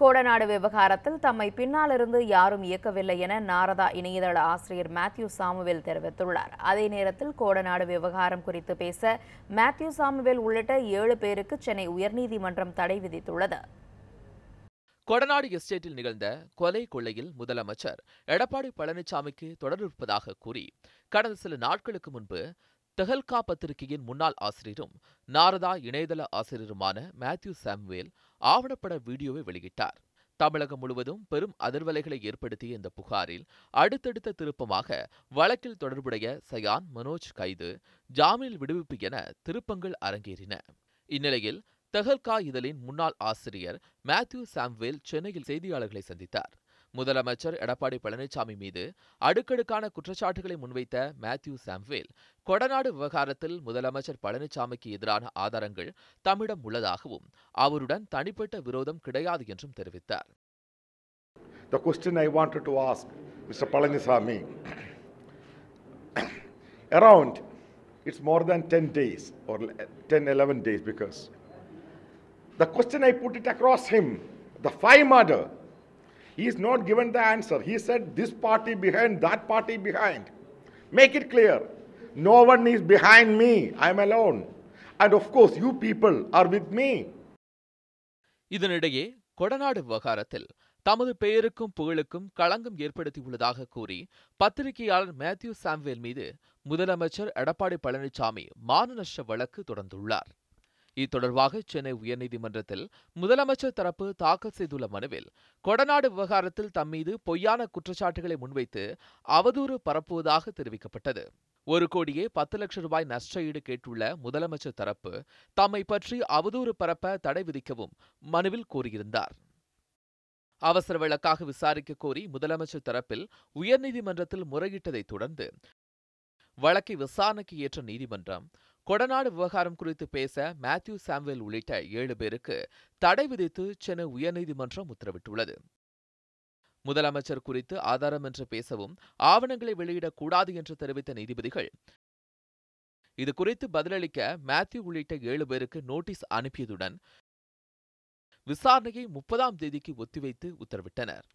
கோடநாடு விவகாரத்தில் தம்மை பின்னாலிருந்து யாரும் இயக்கவில்லை என நாரதா இணையதள ஆசிரியர் மேத்யூ சாமுவேல் தெரிவித்துள்ளார். அதே நேரத்தில் கோடநாடு விவகாரம் குறித்து பேச மேத்யூ சாமுவேல் உள்ளிட்ட ஏழு பேருக்கு சென்னை உயர்நீதிமன்றம் தடை விதித்துள்ளது. கொடநாடு எஸ்டேட்டில் நிகழ்ந்த கொலை கொள்ளையில் முதலமைச்சர் எடப்பாடி பழனிசாமிக்கு தொடர்பிருப்பதாக கூறி கடந்த சில நாட்களுக்கு முன்பு டெஹல்கா பத்திரிகையின் முன்னாள் ஆசிரியரும் நாரதா இணையதள ஆசிரியருமான மேத்யூ சாம்வேல் ஆவணப்பட வீடியோவை வெளியிட்டார். தமிழகம் முழுவதும் பெரும் அதிர்வலைகளை ஏற்படுத்திய இந்த புகாரில் அடுத்தடுத்த திருப்பமாக வழக்கில் தொடர்புடைய சயான் மனோஜ் கைது ஜாமீனில் விடுவிப்பு என திருப்பங்கள் அரங்கேறின. இந்நிலையில் தெஹல்கா இதழின் முன்னாள் ஆசிரியர் மேத்யூ சாம்வேல் சென்னையில் செய்தியாளர்களை சந்தித்தார். முதலமைச்சர் எடப்பாடி பழனிசாமி மீது அடுக்கடுக்கான குற்றச்சாட்டுகளை முன்வைத்த மேத்யூ சாம்வேல் கொடநாடு விவகாரத்தில் முதலமைச்சர் பழனிசாமிக்கு எதிரான ஆதாரங்கள் தம்மிடம் உள்ளதாகவும் அவருடன் தனிப்பட்ட விரோதம் கிடையாது என்றும் தெரிவித்தார் The question I wanted to ask Mr. Palanisamy around it's more than 10 days or 10 11 days because the question I put it across him the five murder he is not given the answer he said this party behind that party behind make it clear no one is behind me I am alone and of course you people are with me இதனிடையே கொடநாடு விவகாரத்தில் தமது பெயருக்கும் புகழுக்கும் களங்கம் ஏற்படுத்தியுள்ளதாக கூறி பத்திரிகையாளர் Matthew Samuel மீது முதலமைச்சர் எடப்பாடி பழனிசாமி மானநஷ்ட வழக்கு தொடர்ந்துள்ளார் இத்தொடர்பாக சென்னை உயர்நீதிமன்றத்தில் முதலமைச்சர் தரப்பு தாக்கல் செய்துள்ள மனுவில் கொடநாடு விவகாரத்தில் தம்மீது பொய்யான குற்றச்சாட்டுகளை முன்வைத்து அவதூறு பரப்புவதாக தெரிவிக்கப்பட்டது. ஒரு கோடியே பத்து லட்சம் ரூபாய் நஷ்டஈடு கேட்டுள்ள முதலமைச்சர் தரப்பு தம்மை பற்றி அவதூறு பரப்ப தடை விதிக்கவும் மனுவில் கோரியிருந்தார். அவசர வழக்காக விசாரிக்க கோரி முதலமைச்சர் தரப்பில் உயர்நீதிமன்றத்தில் முறையிட்டதைத் தொடர்ந்து வழக்கை விசாரணைக்கு ஏற்ற நீதிமன்றம் கொடநாடு விவகாரம் குறித்து பேச மேத்யூ சாம்வேல் உள்ளிட்ட ஏழு பேருக்கு தடை விதித்து சென்னை உயர்நீதிமன்றம் உத்தரவிட்டுள்ளது. முதலமைச்சர் குறித்து ஆதாரம் என்று பேசவும் ஆவணங்களை வெளியிடக்கூடாது என்று தெரிவித்த நீதிபதிகள் இது குறித்து பதிலளிக்க மேத்யூ உள்ளிட்ட ஏழு பேருக்கு நோட்டீஸ் அனுப்பியதுடன் விசாரணையை முப்பதாம் தேதிக்கு ஒத்திவைத்து உத்தரவிட்டனர்.